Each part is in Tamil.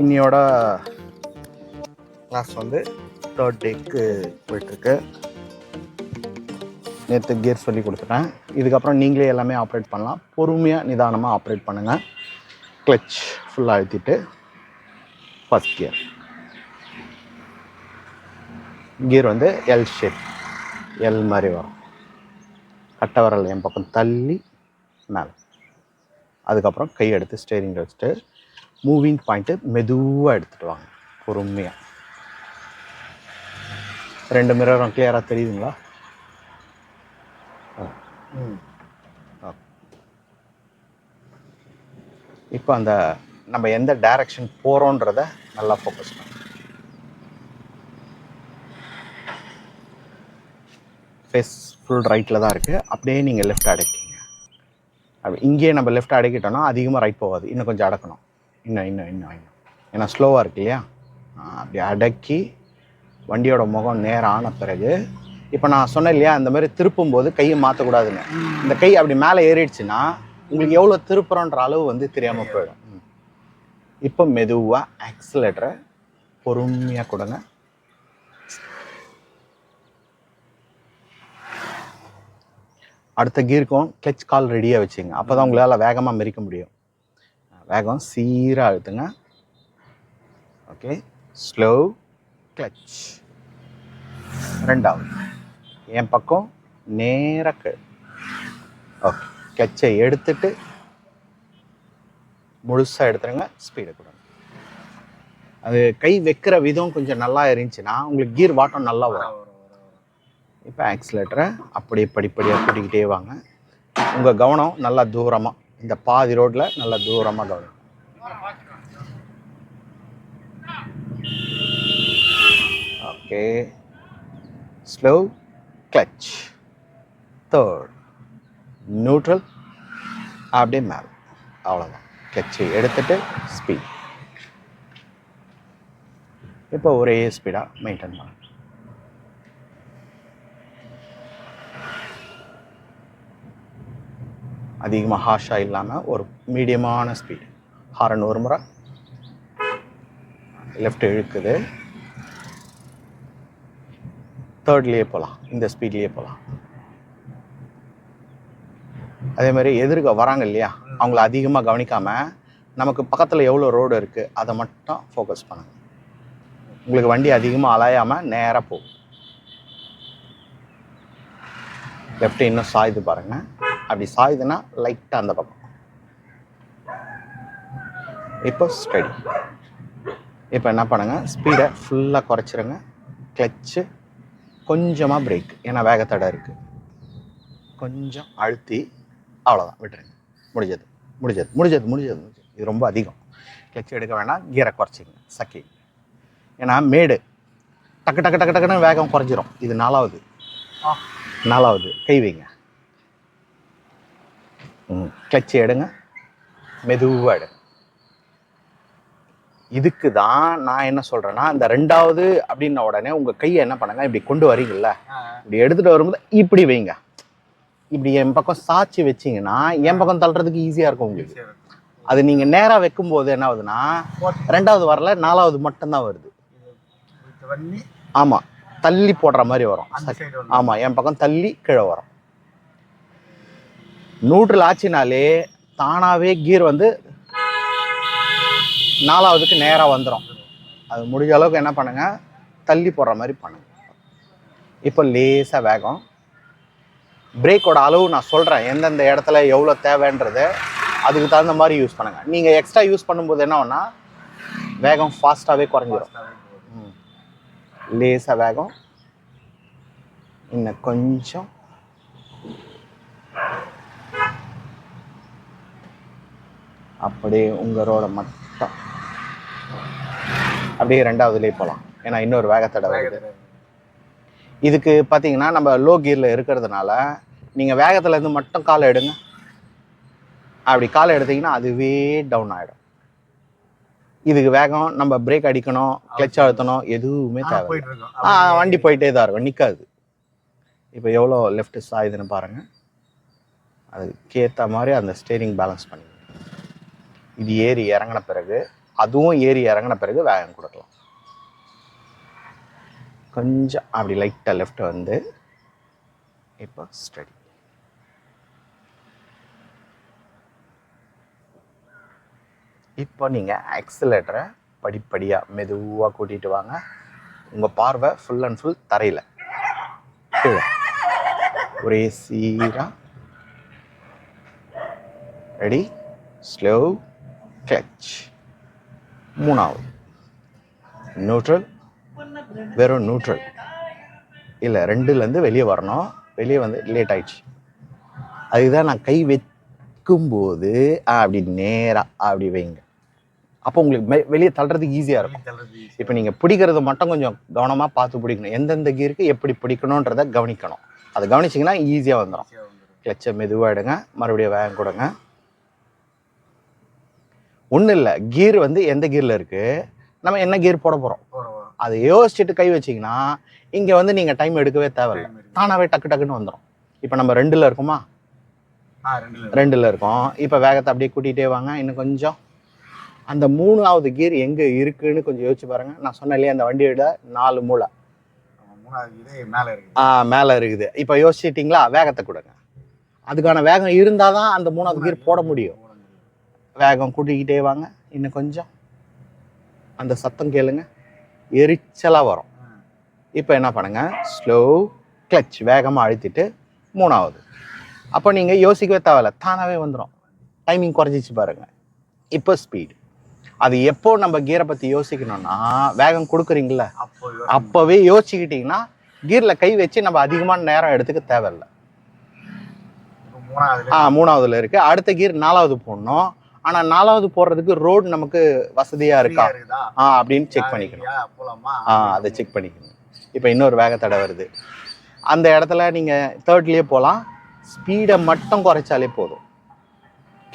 இன்னியோட கிளாஸ் வந்து தேர்ட் டேக்கு போயிட்டுருக்கு. நேற்று கியர் சொல்லி கொடுத்துட்டேன். இதுக்கப்புறம் நீங்களே எல்லாமே ஆப்ரேட் பண்ணலாம். பொறுமையாக நிதானமாக ஆப்ரேட் பண்ணுங்கள் கிளச் ஃபுல்லாக அழுத்திட்டு ஃபஸ்ட் கியர் கியர் வந்து எல் ஷேப் எல் மாதிரி வரும். கட்டை விரல் என் பக்கம் தள்ளி மேலே. அதுக்கப்புறம் கை எடுத்து ஸ்டேரிங் வச்சுட்டு மூவிங் பாயிண்ட்டு மெதுவாக எடுத்துகிட்டு வாங்க. பொறுமையாக ரெண்டு மிரரும் கிளியராக தெரியுதுங்களா? இப்போ அந்த நம்ம எந்த டைரக்ஷன் போகிறோன்றத நல்லா ஃபோக்கஸ் பண்ணுங்க ஃபேஸ் ஃபுல் ரைட்டில் தான் இருக்குது அப்படியே நீங்கள் லெஃப்ட் அடக்கிங்க. அப்படி இங்கேயே நம்ம லெஃப்ட் அடக்கிட்டோம்னா அதிகமாக ரைட் போகாது. இன்னும் கொஞ்சம் அடக்கணும். இன்னும் இன்னும் இன்னும் இன்னும் ஏன்னா ஸ்லோவாக இருக்கு இல்லையா? அப்படி அடக்கி வண்டியோட முகம் நேரம் ஆன பிறகு இப்போ நான் சொன்னேன் இல்லையா அந்த மாதிரி திருப்பும் போது கையை மாற்றக்கூடாதுன்னு இந்த கை அப்படி மேலே ஏறிடுச்சுன்னா உங்களுக்கு எவ்வளோ திருப்புறோன்ற அளவு வந்து தெரியாமல் போயிடும். இப்போ மெதுவாக ஆக்சிலேட்டரை பொறுமையாக கொடுங்க. அடுத்த கீருக்கும் கிளச் கால் ரெடியாக வச்சுங்க. அப்போ தான் உங்களால் வேகமாக மெரிக்க முடியும். வேகம் சீராக அழுத்துங்க ஓகே ஸ்லோ கிளச் ரெண்டாவது என் பக்கம் நேராக கீழ் ஓகே கிளச்சை எடுத்துட்டு முழுசாக எடுத்துருங்க ஸ்பீடை கொடுங்க. அது கை வைக்கிற விதம் கொஞ்சம் நல்லா இருந்துச்சுன்னா உங்களுக்கு கீர் வாட்டம் நல்லா வரும். இப்போ ஆக்சிலேட்டரை அப்படியே படிப்படியாக கூட்டிக்கிட்டே வாங்க. உங்கள் கவனம் நல்லா தூரமாக இந்த பாதி ரோட்டில் நல்லா தூரமாக கவனம் okay. Slow clutch third neutral அப்படியே மேலே. அவ்வளோதான் கிளச்சு எடுத்துட்டு ஸ்பீட் இப்போ ஒரே ஸ்பீடாக மெயின்டைன் பண்ணலாம். அதிகமாக ஹார்ஷாக இல்லாமல் ஒரு மீடியமான ஸ்பீடு ஹாரன் ஒரு முறை. லெஃப்ட் இழுக்குது. தேர்ட்லேயே போகலாம் இந்த ஸ்பீட்லேயே போகலாம் அதே மாதிரி எதிர்க்க வராங்க இல்லையா? அவங்கள அதிகமாக கவனிக்காமல் நமக்கு பக்கத்தில் எவ்வளோ ரோடு இருக்குது அதை மட்டும் ஃபோக்கஸ் பண்ணுங்க. உங்களுக்கு வண்டி அதிகமாக அலையாமல் நேராக போகும். லெஃப்ட் இன்னும் சாயுது பாருங்க. அப்படி சாயுதுன்னா லைட்டாக அந்த பக்கம். இப்போ ஸ்டடி இப்போ என்ன பண்ணுங்க? ஸ்பீடை ஃபுல்லாக குறைச்சிருங்க. கிளச்சு கொஞ்சமாக பிரேக் ஏன்னா வேகத்தடை இருக்குது கொஞ்சம் அழுத்தி அவ்வளோதான் விட்டுருங்க. முடிஞ்சது முடிஞ்சது முடிஞ்சது முடிஞ்சது முடிஞ்சது. இது ரொம்ப அதிகம். கிளச் எடுக்க வேணாம் கீரை குறைச்சிங்க சக்கி. ஏன்னா மேடு டக்கு டக்கு டக்கு டக்குன்னு வேகம் குறைஞ்சிரும். இது நாலாவது. நாலாவது கை வைங்க. கிளச்சு எடுங்க. மெதுவாக எடுங்க. இதுக்கு தான் நான் என்ன சொல்கிறேன்னா இந்த ரெண்டாவது அப்படின்ன உடனே உங்கள் கையை என்ன பண்ணுங்க? இப்படி கொண்டு வரீங்கல்ல? இப்படி எடுத்துகிட்டு வரும்போது இப்படி வைங்க. இப்படி என் பக்கம் சாட்சி வச்சீங்கன்னா என் பக்கம் தள்ளுறதுக்கு ஈஸியாக இருக்கும் உங்களுக்கு. அது நீங்கள் நேராக வைக்கும்போது என்ன ஆகுதுன்னா ரெண்டாவது வரல நாலாவது மட்டும்தான் வருது. ஆமாம் தள்ளி போடுற மாதிரி வரும். ஆமாம் என் பக்கம் தள்ளி கீழே வரும். நியூட்ரல் ஆச்சுனாலே தானாகவே கீர் வந்து நாலாவதுக்கு நேராக வந்துடும் அது முடிஞ்ச அளவுக்கு என்ன பண்ணுங்கள் தள்ளி போடுற மாதிரி பண்ணுங்கள் இப்போ லேசாக வேகம். பிரேக்கோட அளவு நான் சொல்கிறேன் எந்தெந்த இடத்துல எவ்வளோ தேவைன்றது அதுக்கு தகுந்த மாதிரி யூஸ் பண்ணுங்கள் நீங்கள் எக்ஸ்ட்ரா யூஸ் பண்ணும்போது என்ன வேகம் ஃபாஸ்ட்டாகவே குறைஞ்சிரும். ம். வேகம். இன்னும் கொஞ்சம். அப்படியே உங்க ரோட மட்டும். அப்படியே ரெண்டாவதுலேயே போகலாம் ஏன்னா இன்னொரு வேகத்தடை வருது. இதுக்கு பார்த்தீங்கன்னா நம்ம லோ கியரில் இருக்கிறதுனால நீங்கள் வேகத்துலேருந்து மட்டும் காலை எடுங்க. அப்படி காலை எடுத்தீங்கன்னா அதுவே டவுன் ஆகிடும் இதுக்கு வேகம் நம்ம பிரேக் அடிக்கணும் கிளச் அழுத்தணும் எதுவுமே தேவை ஆ வண்டி போயிட்டே தான் இருக்கும் நிற்காது இப்போ எவ்வளோ லெஃப்ட் சாயுதுன்னு பாருங்க. அதுக்கேற்ற மாதிரி அந்த ஸ்டேரிங் பேலன்ஸ் பண்ணி இது ஏறி இறங்கின பிறகு அதுவும் ஏறி இறங்கின பிறகு வேகம் கொடுக்கலாம். கொஞ்சம் அப்படி லைட்டாக லெஃப்ட் வந்து இப்போ ஸ்டடி இப்போ நீங்கள் ஆக்சிலேட்டரை படிப்படியாக மெதுவாக கூட்டிகிட்டு வாங்க. உங்கள் பார்வை ஃபுல் அண்ட் ஃபுல் தரையில். கீழே. ஒரே சீராக ரெடி ஸ்லோ கிளச் மூணாவது. நியூட்ரல் வெறும் நியூட்ரல் இல்லை ரெண்டுலேருந்து வெளியே வரணும். வெளியே வந்து லேட் ஆயிடுச்சு. அதுதான் நான் கை வைக்கும்போது அப்படி நேராக அப்படி வைங்க. அப்போ உங்களுக்கு மெ- வெளியே தள்ளுறதுக்கு ஈஸியாக இருக்கும். இப்போ நீங்கள் பிடிக்கிறது மட்டும் கொஞ்சம் கவனமாக பார்த்து பிடிக்கணும். எந்தெந்த கீருக்கு எப்படி பிடிக்கணுன்றதை கவனிக்கணும். அதை கவனிச்சிங்கன்னா ஈஸியாக வந்துடும். கிளச்சை மெதுவாக எடுங்க. மறுபடியும் வேகம் கொடுங்க. இல்லை. கீர் வந்து எந்த கீரில் இருக்குது நம்ம என்ன கீர் போட போகிறோம் போறோம். அதை யோசிச்சுட்டு கை வச்சிங்கன்னா இங்கே வந்து நீங்கள் டைம் எடுக்கவே தேவையில்லை. தானாகவே டக்கு டக்குன்னு வந்துடும் இப்போ நம்ம ரெண்டில் இருக்கோமா? ஆ, ரெண்டுல இருக்கு. ரெண்டில் இருக்கோம். இப்போ வேகத்தை அப்படியே கூட்டிகிட்டே வாங்க. இன்னும் கொஞ்சம். அந்த மூணாவது கீர் எங்கே இருக்குன்னு கொஞ்சம் யோசிச்சு பாருங்க. நான் சொன்னேன் இல்லையா அந்த வண்டியோட நாலு மூளை ஆ மேலே இருக்குது. இப்போ யோசிச்சிட்டிங்களா? வேகத்தை கொடுங்க. அதுக்கான வேகம் இருந்தால் தான் அந்த மூணாவது கீர் போட முடியும். வேகம் கூட்டிக்கிட்டே வாங்க. இன்னும் கொஞ்சம். அந்த சத்தம் கேளுங்க. எரிச்சலாக வரும். இப்போ என்ன பண்ணுங்க? ஸ்லோ கிளச் வேகமாக அழுத்திட்டு மூணாவது. அப்போ நீங்கள் யோசிக்கவே தேவையில்ல. தானாகவே வந்துடும் டைமிங் குறைஞ்சிச்சு பாருங்க. இப்போ ஸ்பீடு அது எப்போ நம்ம கீரை பற்றி யோசிக்கணும்னா வேகம் கொடுக்குறீங்கள. அப்போவே யோசிச்சுக்கிட்டிங்கன்னா கீரில் கை வச்சு நம்ம அதிகமான நேரம் எடுத்துக்க தேவையில்ல. ஆ மூணாவதுல இருக்கு. அடுத்த கீர் நாலாவது போடணும். ஆனால் நாலாவது போடுறதுக்கு ரோடு நமக்கு வசதியாக இருக்கா? ஆ அப்படின்னு செக் பண்ணிக்கணும். ஆ அதை செக் பண்ணிக்கணும். இப்போ இன்னொரு வேகத்தடை வருது. அந்த இடத்துல நீங்கள் தேர்ட்லேயே போகலாம் ஸ்பீடை மட்டும் குறைச்சாலே போதும்.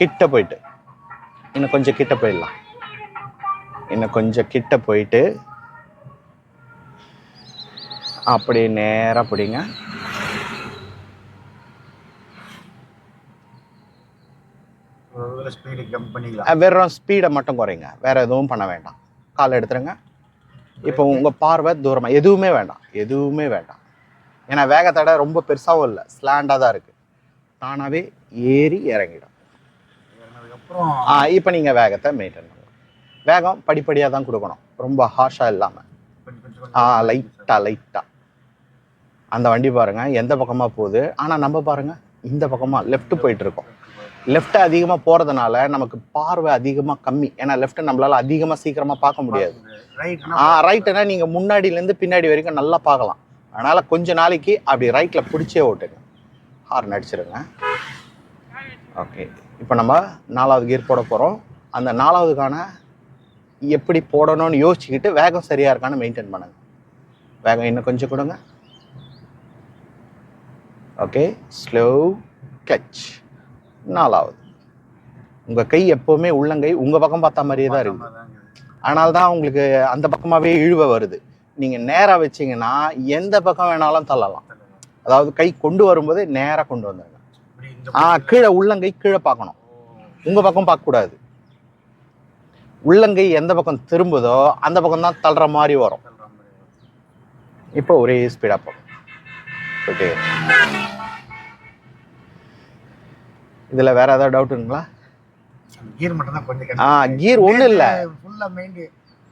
கிட்ட போயிட்டு. இன்னும் கொஞ்சம் கிட்ட போயிடலாம். இன்னும் கொஞ்சம் கிட்ட போயிட்டு அப்படியே நேராக பிடிங்க ஒரு இதுல ஸ்பீடு கம்மி பண்ணிக்கலாம். வெறும் ஸ்பீடை மட்டும் குறைங்க. வேற எதுவும் பண்ண வேண்டாம். கால் எடுத்துருங்க. இப்போ உங்கள் பார்வை தூரமாக எதுவுமே வேண்டாம். எதுவுமே வேண்டாம். ஏன்னா வேகத்தடை ரொம்ப பெருசாகவும் இல்லை. ஸ்லாண்டாக தான் இருக்குது தானாகவே ஏறி இறங்கிடும். இறங்குனதுக்கப்புறம் இப்போ நீங்கள் வேகத்தை மெயின்டைன் பண்ணலாம் வேகம் படிப்படியாக தான் கொடுக்கணும். ரொம்ப ஹார்ஷாக இல்லாமல் ஆ லைட்டாக லைட்டாக அந்த வண்டி பாருங்க. எந்த பக்கமாக போகுது? ஆனால் நம்ம பாருங்க. இந்த பக்கமாக லெஃப்ட் போயிட்டு இருக்கோம் லெஃப்ட் அதிகமாக போகிறதுனால நமக்கு பார்வை அதிகமாக கம்மி. ஏன்னா லெஃப்ட் நம்மளால அதிகமாக சீக்கிரமாக பார்க்க முடியாது. ஆ ரைட்டுனா நீங்கள் முன்னாடியிலேருந்து பின்னாடி வரைக்கும் நல்லா பார்க்கலாம். அதனால் கொஞ்ச நாளைக்கு அப்படி ரைட்டில் பிடிச்சே ஓட்டுங்க. ஹார்ன் அடிச்சிருங்க. ஓகே இப்போ நம்ம நாலாவது கியர் போட போகிறோம் அந்த நாலாவதுக்கான எப்படி போடணும்னு யோசிச்சுக்கிட்டு வேகம் சரியாக இருக்கான்னு மெயின்டைன் பண்ணுங்க. வேகம் இன்னும் கொஞ்சம் கொடுங்க. ஓகே ஸ்லோ கிளச் நாலாவது. உங்கள் கை எப்போவுமே உள்ளங்கை உங்கள் பக்கம் பார்த்த மாதிரியே தான் இருக்குது அதனால தான் உங்களுக்கு அந்த பக்கமாகவே இழுவ வருது. நீங்கள் நேராக வச்சீங்கன்னா எந்த பக்கம் வேணாலும் தள்ளலாம். அதாவது கை கொண்டு வரும்போது நேராக கொண்டு வந்துடுங்க ஆ கீழே உள்ளங்கை கீழே பார்க்கணும். உங்கள் பக்கம் பார்க்கக்கூடாது. உள்ளங்கை எந்த பக்கம் திரும்புதோ அந்த பக்கம் தான் தள்ளுற மாதிரி வரும். தள்ளுற மாதிரி வரும். இப்போ ஒரே ஸ்பீடாக போகும் போயிட்டே இதில் வேற ஏதாவது டவுட்டுங்களா கீர் மட்டும் தான் கொஞ்சம் ஆ கீர் ஒன்றும் இல்லை. ஃபுல்லா மெயின்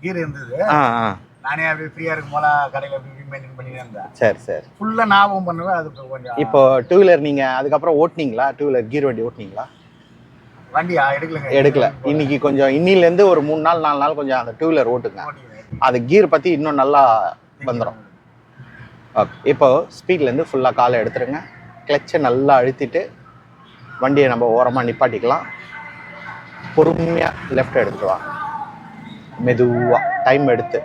கீர் இருந்தது. ஆ ஆ. நானே அப்படியே ஃப்ரீயா இருக்கும் போல கடையில அப்படி மெயின்டைன் பண்ணிட்டு இருந்தேன். சரி சரி. ஃபுல்லா ஞாபகம் பண்ணுவேன் அதுக்கு கொஞ்சம் இப்போ டூ வீலர் நீங்கள் அதுக்கப்புறம் ஓட்டுனீங்களா? டூ வீலர் கீர் வண்டி ஓட்டுனீங்களா? வண்டி ஆ, எடுக்கலங்க. எடுக்கல. இன்னைக்கு கொஞ்சம் இன்னிலேருந்து ஒரு மூணு நாள் நாலு நாள் கொஞ்சம் அந்த டூ வீலர் ஓட்டுங்க. அது கீர் பற்றி இன்னும் நல்லா வந்துடும் ஓகே இப்போ ஸ்பீட்லேருந்து ஃபுல்லாக காலை எடுத்துருங்க. கிளச்சை நல்லா அழுத்திட்டு வண்டியை நம்ம ஓரமாக நிப்பாட்டிக்கலாம். பொறுமையாக லெஃப்ட் எடுத்துட்டு வாங்க மெதுவாக டைம் எடுத்து.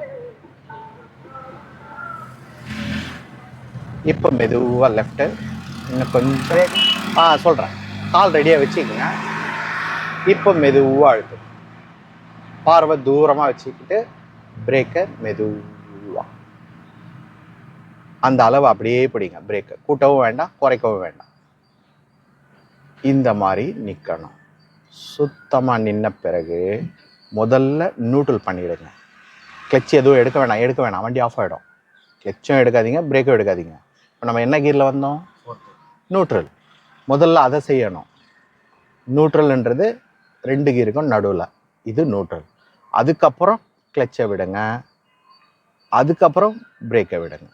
இப்போ மெதுவாக லெஃப்ட்டு இன்னும் கொஞ்சம் ஆ சொல்கிறேன் கால் ரெடியாக வச்சுக்கோங்க. இப்போ மெதுவாக அழுத்து. பார்வை தூரமாக வச்சுக்கிட்டு பிரேக்கை மெதுவாக அந்த அளவு அப்படியே பிடிங்க. பிரேக்கை கூட்டவும் வேண்டாம் குறைக்கவும் வேண்டாம். இந்த மாதிரி நிற்கணும் சுத்தமாக நின்ன பிறகு முதல்ல நியூட்ரல் பண்ணிவிடுங்க கிளச் எதுவும் எடுக்க வேணாம் எடுக்க வேணாம். வண்டி ஆஃப் ஆகிடும் கிளச்சும் எடுக்காதீங்க பிரேக்கும் எடுக்காதீங்க. இப்போ நம்ம என்ன கீரில் வந்தோம்? நியூட்ரல் முதல்ல அதை செய்யணும். நியூட்ரல்ன்றது ரெண்டு கீருக்கும் நடுவில். இது நியூட்ரல் அதுக்கப்புறம் கிளச்சை விடுங்க. அதுக்கப்புறம் பிரேக்கை விடுங்க.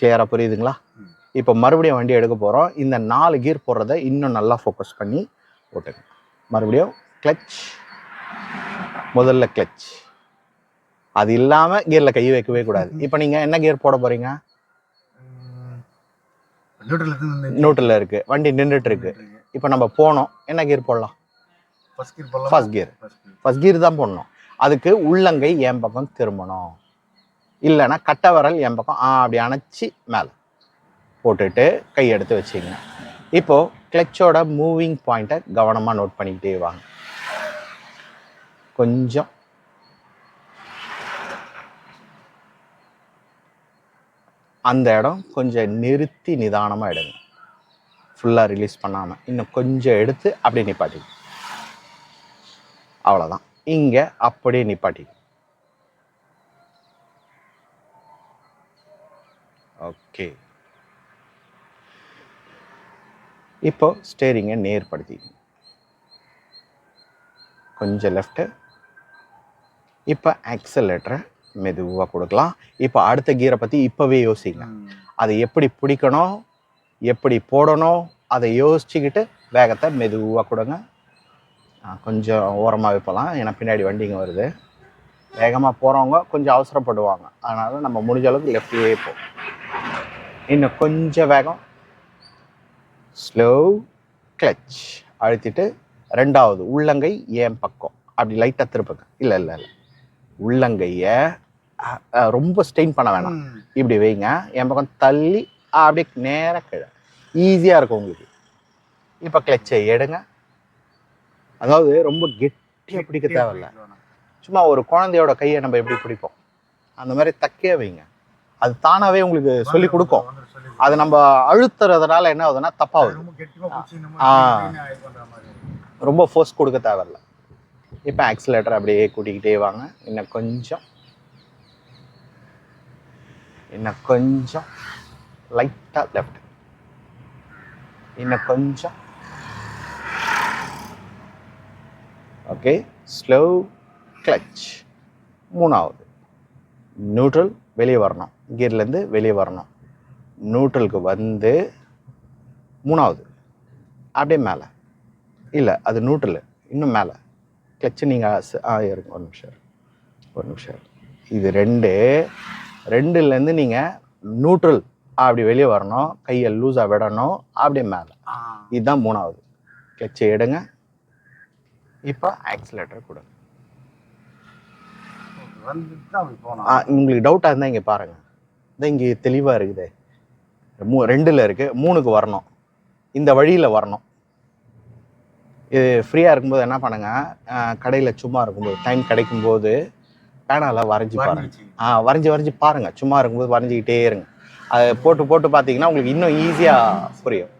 கிளியராக புரியுதுங்களா? இப்போ மறுபடியும் வண்டி எடுக்க போகிறோம் இந்த நாலு கீர் போடுறத இன்னும் நல்லா ஃபோக்கஸ் பண்ணி ஓட்டுங்க. மறுபடியும் கிளச் முதல்ல கிளச் அது இல்லாமல் கியரில் கை வைக்கவே கூடாது. இப்போ நீங்கள் என்ன கியர் போட போகிறீங்க நியூட்ரலில் இருக்குது வண்டி நின்றுட்டு இருக்கு. இப்போ நம்ம போனோம். என்ன கியர் போடலாம்? ஃபர்ஸ்ட் கீர் போடலாம்? ஃபர்ஸ்ட் கியர் ஃபர்ஸ்ட் கியர் தான் போடணும். அதுக்கு உள்ளங்கை என் பக்கம் திரும்பணும். இல்லைன்னா கட்டை விரல் என் பக்கம் அப்படி அணைச்சி மேலே. போட்டுட்டு கையெடுத்து வச்சுங்க இப்போது கிளச்சோட மூவிங் பாயிண்ட்டை கவனமாக நோட் பண்ணிக்கிட்டே வாங்க. கொஞ்சம். அந்த இடம் கொஞ்சம் நிறுத்தி நிதானமாக எடுங்க. ஃபுல்லாக ரிலீஸ் பண்ணாமல் இன்னும் கொஞ்சம் எடுத்து அப்படியே நிப்பாட்டி அவ்வளோதான் இங்கே அப்படியே நிப்பாட்டி ஓகே இப்போ ஸ்டேரிங்கை நேர்படுத்தி கொஞ்சம் லெஃப்ட்டு இப்போ ஆக்சலேட்டரை மெதுவாக கொடுக்கலாம். இப்போ அடுத்த கீரை பற்றி இப்போவே யோசிங்க அதை எப்படி பிடிக்கணும் எப்படி போடணும் அதை யோசிச்சுக்கிட்டு வேகத்தை மெதுவாக கொடுங்க. கொஞ்சம் ஓரமாக வைப்பலாம் ஏன்னா பின்னாடி வண்டிங்க வருது. வேகமாக போகிறவங்க கொஞ்சம் அவசரப்படுவாங்க. அதனால் நம்ம முடிஞ்ச அளவுக்கு லெஃப்ட்லேயே போ. இன்னும் கொஞ்சம் வேகம். ஸ்லோ கிளச் அழுத்திட்டு ரெண்டாவது உள்ளங்கை என் பக்கம்? அப்படி லைட்டாக திருப்புங்க. இல்லை இல்லை இல்லை. உள்ளங்கையை ரொம்ப ஸ்ட்ரெயின் பண்ண வேணாம். இப்படி வைங்க. என் பக்கம் தள்ளி அப்படியே நேராக கீழே. ஈஸியாக இருக்கும் உங்களுக்கு. இப்போ கிளச்சை எடுங்க. அதாவது ரொம்ப கெட்டியாக பிடிக்க தேவையில்ல. சும்மா ஒரு குழந்தையோட கையை நம்ம எப்படி பிடிப்போம்? அந்த மாதிரி தக்கே வைங்க. அது தானாகவே உங்களுக்கு சொல்லி கொடுக்கும். அது நம்ம அழுத்துறதுனால என்ன ஆகுதுன்னா தப்பாகுது ரொம்ப ஃபோர்ஸ் கொடுக்க தேவையில்ல. இப்போ ஆக்சிலேட்டர் அப்படியே கூட்டிக்கிட்டே வாங்க. இன்னும் கொஞ்சம். இன்னும் கொஞ்சம். லைட்டாக லெஃப்ட் இன்னும் கொஞ்சம். ஓகே ஸ்லோ கிளச் மூணாவது. நியூட்ரல் வெளியே வரணும். கியர்லேருந்து வெளியே வரணும். நியூட்ரலுக்கு வந்து மூணாவது. அப்படியே மேலே. இல்லை அது நியூட்ரல் இன்னும் மேலே. கிளச்சு நீங்கள் ஆ இருங்க ஒரு நிமிஷம். ஒரு நிமிஷம். இது ரெண்டு. ரெண்டுலேருந்து நீங்கள் நியூட்ரல் அப்படி வெளியே வரணும். கையை லூஸாக விடணும். அப்படியே மேலே. இதுதான் மூணாவது. கிளச்சை எடுங்க. இப்போ ஆக்சிலேட்டர் கொடுங்க. உங்களுக்கு டவுட்டாக இருந்தால் இங்கே பாருங்கள் இதான் இங்கே தெளிவாக இருக்குது. மூ ரெண்டில் இருக்குது மூணுக்கு வரணும். இந்த வழியில் வரணும். இது ஃப்ரீயாக இருக்கும்போது என்ன பண்ணுங்க? கடையில் சும்மா இருக்கும்போது டைம் கிடைக்கும்போது பேனால வரைஞ்சி வரைஞ்சி பாருங்க. வச்சுக்கணும். ஆ வரைஞ்சி வரைஞ்சி பாருங்கள் சும்மா இருக்கும்போது வரைஞ்சிக்கிட்டே இருங்க. அதை போட்டு போட்டு பார்த்தீங்கன்னா உங்களுக்கு இன்னும் ஈஸியாக புரியும்.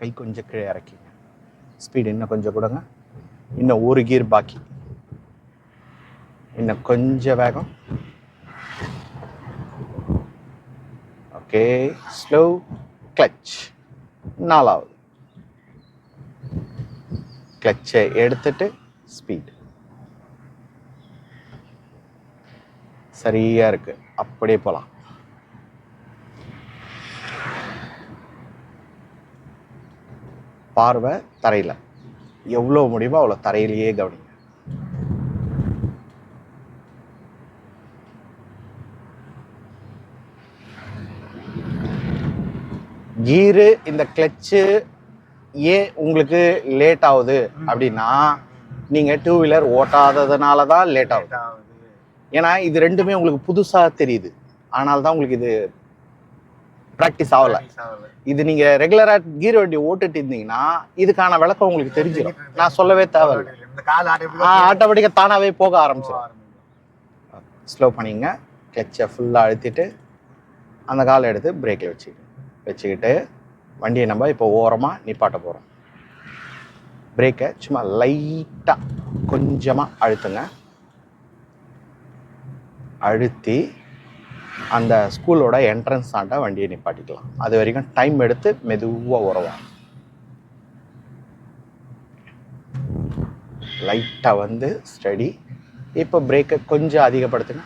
கை கொஞ்சம் கீழே இறக்கிங்க. ஸ்பீடு இன்னும் கொஞ்சம் கொடுங்க. இன்னும் ஒரு கீர் பாக்கி. இன்னும் கொஞ்சம் வேகம். ஓகே ஸ்லோ கிளச் நாலாவது. கிளச்சை எடுத்துட்டு ஸ்பீட் சரியாக இருக்கு. அப்படியே போகலாம் பார்வை தரையில். எவ்வளோ முடியுமோ அவ்வளோ தரையிலேயே கவனிங்க. கீரு இந்த கிளச்சு ஏன் உங்களுக்கு லேட் ஆகுது அப்படின்னா நீங்கள் டூ வீலர் ஓட்டாததுனால தான் லேட் ஆகுது. ஏன்னா இது ரெண்டுமே உங்களுக்கு புதுசாக தெரியுது. ஆனால் தான் உங்களுக்கு இது ப்ராக்டிஸ் ஆகல. இது நீங்கள் ரெகுலராக கீர் வண்டி ஓட்டுட்டு இருந்தீங்கன்னா இதுக்கான விளக்கம் உங்களுக்கு தெரிஞ்சிடும் நான் சொல்லவே தேவையில்லை. ஆட்டோமேட்டிக்காக தானாகவே போக ஆரம்பிச்சிடும் ஸ்லோ பண்ணிங்க. கிளச்சை ஃபுல்லாக அழுத்திட்டு அந்த காலை எடுத்து பிரேக்கில் வச்சுக்கிட்டு வச்சுக்கிட்டு வண்டியை நம்ம இப்போ ஓரமாக நிப்பாட்ட போகிறோம் பிரேக்கை சும்மா லைட்டாக கொஞ்சமாக அழுத்துங்க. அழுத்தி அந்த ஸ்கூலோட என்ட்ரன்ஸ் ஆண்ட வண்டியை நிப்பாட்டிக்கலாம். அது வரைக்கும் டைம் எடுத்து மெதுவாக உறவா லைட்டாக வந்து ஸ்டடி இப்போ பிரேக்கை கொஞ்சம் அதிகப்படுத்துங்க.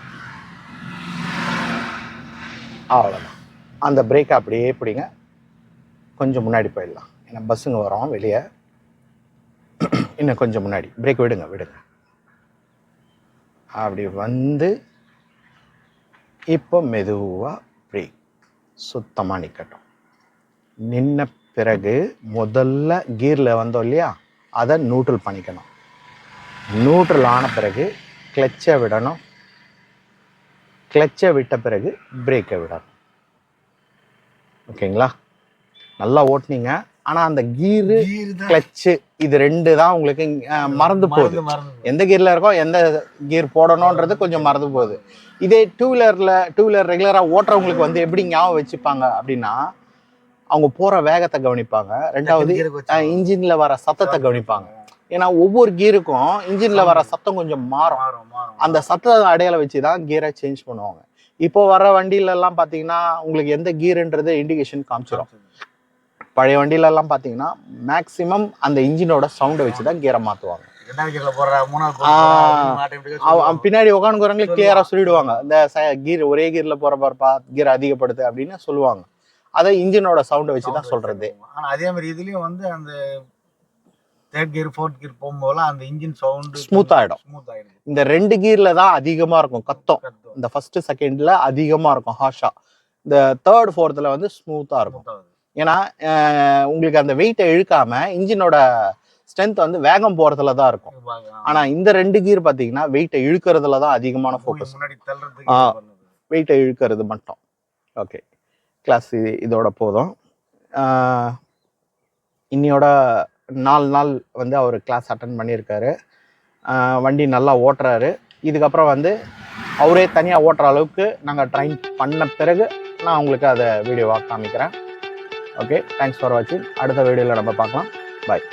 அவ்வளோதான் அந்த பிரேக்கை அப்படியே பிடிங்க. கொஞ்சம் முன்னாடி போயிடலாம். ஏன்னா பஸ்ஸுங்க வரோம் வெளியே. இன்னும் கொஞ்சம் முன்னாடி. பிரேக் விடுங்க விடுங்க. அப்படி வந்து இப்போ மெதுவாக பிரேக் சுத்தமாக நிற்கட்டும் நின்ன பிறகு முதல்ல கீரில் வந்தோம் இல்லையா? அதை நியூட்ரல் பண்ணிக்கணும். நியூட்ரல் ஆன பிறகு கிளச்சை விடணும். கிளச்சை விட்ட பிறகு பிரேக்கை விடணும். ஓகேங்களா? நல்லா ஓட்டுனீங்க. ஆனால் அந்த கீரு கீர் கிளச்சு இது ரெண்டு தான் உங்களுக்கு மறந்து போகுது. எந்த கீரில் இருக்கோ எந்த கீர் போடணுன்றது கொஞ்சம் மறந்து போகுது. இதே டூ வீலரில் டூ வீலர் ரெகுலராக ஓட்டுறவங்களுக்கு வந்து எப்படி ஞாபகம் வச்சுப்பாங்க அப்படின்னா அவங்க போகிற வேகத்தை கவனிப்பாங்க. ரெண்டாவது இன்ஜினில் வர சத்தத்தை கவனிப்பாங்க. ஏன்னா ஒவ்வொரு கீருக்கும் இன்ஜினில் வர சத்தம் கொஞ்சம் மாறும். அந்த சத்த அடையாளம் வச்சு தான் கியரை சேஞ்ச் பண்ணுவாங்க. இப்போ வர வண்டியில எல்லாம் பார்த்தீங்கன்னா உங்களுக்கு எந்த கீருன்றது இண்டிகேஷன் காமிச்சிடும் பழைய வண்டியில எல்லாம் பார்த்தீங்கன்னா மேக்ஸிமம் அந்த இன்ஜினோட சவுண்டை வச்சு தான் கியரை மாற்றுவாங்க பின்னாடி உட்காந்துக்கிறவங்களே கிளியரா சொல்லிடுவாங்க. இந்த கீர் ஒரே கீர்ல போற பாருப்பா கீர் அதிகப்படுத்து அப்படின்னு சொல்லுவாங்க. அதை இன்ஜினோட சவுண்டை வச்சு தான் சொல்றது. ஆனா அதே மாதிரி இதுலயும் வந்து அந்த தேர்ட் கியர் ஃபோர்த் கியர் போகும்போதெல்லாம் அந்த இன்ஜின் சவுண்ட் Smooth ஆயிடும். ஸ்மூத் ஆயிடும். இந்த ரெண்டு கீர்ல தான் அதிகமா இருக்கும் கத்தம். இந்த ஃபர்ஸ்ட் செகண்ட்ல அதிகமா இருக்கும் ஹாஷா இந்த தேர்ட் ஃபோர்த்ல வந்து ஸ்மூத்தா இருக்கும். ஏன்னா உங்களுக்கு அந்த வெயிட்டை இழுக்காம இன்ஜினோட ஸ்ட்ரென்த் வந்து வேகம் போறதுல தான் இருக்கும். ஆனா இந்த ரெண்டு கீர் பாத்தீங்கன்னா வெயிட்டை இழுக்கிறதுல தான் அதிகமான ஃபோக்கஸ். வெயிட்டை இழுக்கிறது மட்டும். ஓகே கிளாஸ் இதோட போதும். இன்னியோட நாலு நாள் வந்து அவர் கிளாஸ் அட்டன் பண்ணியிருக்காரு. வண்டி நல்லா ஓட்டுறாரு. இதுக்கப்புறம் வந்து அவரே தனியாக ஓட்டுற அளவுக்கு நாங்கள் ட்ரைன் பண்ண பிறகு நான் உங்களுக்கு அதை வீடியோவாக காமிக்கிறேன். ஓகே தேங்க்ஸ் ஃபார் வாட்சிங் அடுத்த வீடியோவில் நம்ம பார்க்கலாம். பாய்